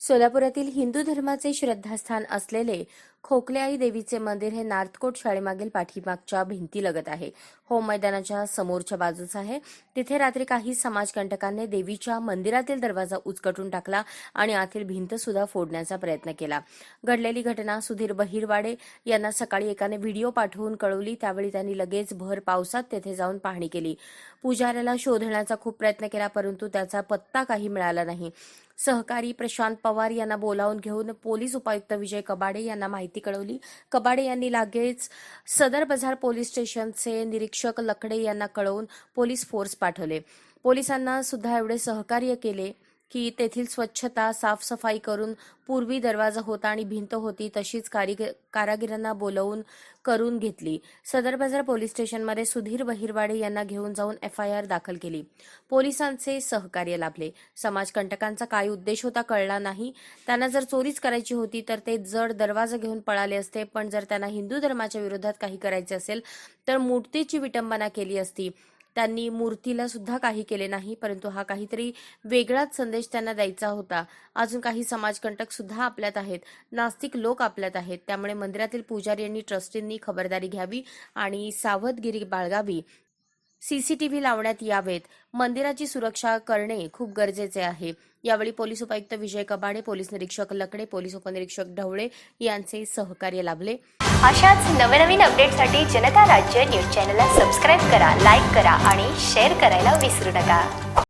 सोलापुरातील हिंदू धर्माचे श्रद्धास्थान असलेले खोकलेआई देवीचे मंदिर हे नार्थकोट शाळेमागील पाठीमागच्या भिंतीलगत आहे. होम मैदानाच्या समोरच्या बाजूस आहे. तिथे रात्री काही समाजकंटकांनी देवीच्या मंदिरातील दरवाजा उचकटून टाकला आणि आतील भिंत सुद्धा फोडण्याचा प्रयत्न केला. घडलेली घटना सुधीर बहिरवाडे यांना सकाळी एकाने व्हिडिओ पाठवून कळवली. त्यावेळी त्यांनी लगेच भर पावसात तेथे जाऊन पाहणी केली. पुजाऱ्याला शोधण्याचा खूप प्रयत्न केला परंतु त्याचा पत्ता काही मिळाला नाही. सहकारी प्रशांत पवार यांना बोलावून घेऊन पोलीस उपायुक्त विजय कबाडे यांना माहिती कळवली. कबाडे यांनी लागेच सदर बाजार पोलीस स्टेशनचे निरीक्षक लकडे यांना कळवून पोलीस फोर्स पाठवले. पोलिसांना सुद्धा एवढे सहकार्य केले. की तेथील स्वच्छता साफसफाई करून पूर्वी दरवाजा होता आणि भिंत होती तशीच कारिग- कारागिरांना बोलवून करून घेतली. सदर बाजार पोलीस स्टेशनमध्ये सुधीर बहिरवाडे यांना घेऊन जाऊन एफ आय आर दाखल केली. पोलिसांचे सहकार्य लाभले. समाजकंटकांचा काय उद्देश होता कळला नाही. त्यांना जर चोरीच करायची होती तर ते जड दरवाजा घेऊन पळाले असते. पण जर त्यांना हिंदू धर्माच्या विरोधात काही करायचे असेल तर मूर्तीची विटंबना केली असती. त्यांनी मूर्तीला सुद्धा काही केले नाही परंतु हा काहीतरी वेगळाच संदेश त्यांना द्यायचा होता. अजून काही समाजकंटक सुद्धा आपल्यात आहेत. नास्तिक लोक आपल्यात आहेत. त्यामुळे मंदिरातील पुजारी यांनी ट्रस्टींनी खबरदारी घ्यावी आणि सावधगिरी बाळगावी. सीसीटीव्ही लावण्यात यावेत. मंदिराची सुरक्षा करणे खूप गरजेचे आहे. यावेळी पोलीस उपायुक्त विजय कबाडे पोलीस निरीक्षक लकडे पोलीस उपनिरीक्षक ढवळे यांचे सहकार्य लाभले. अशाच नवनवीन अपडेटसाठी जनता राज्य न्यूज चॅनलला सबस्क्राईब करा लाईक करा आणि शेअर करायला विसरू नका.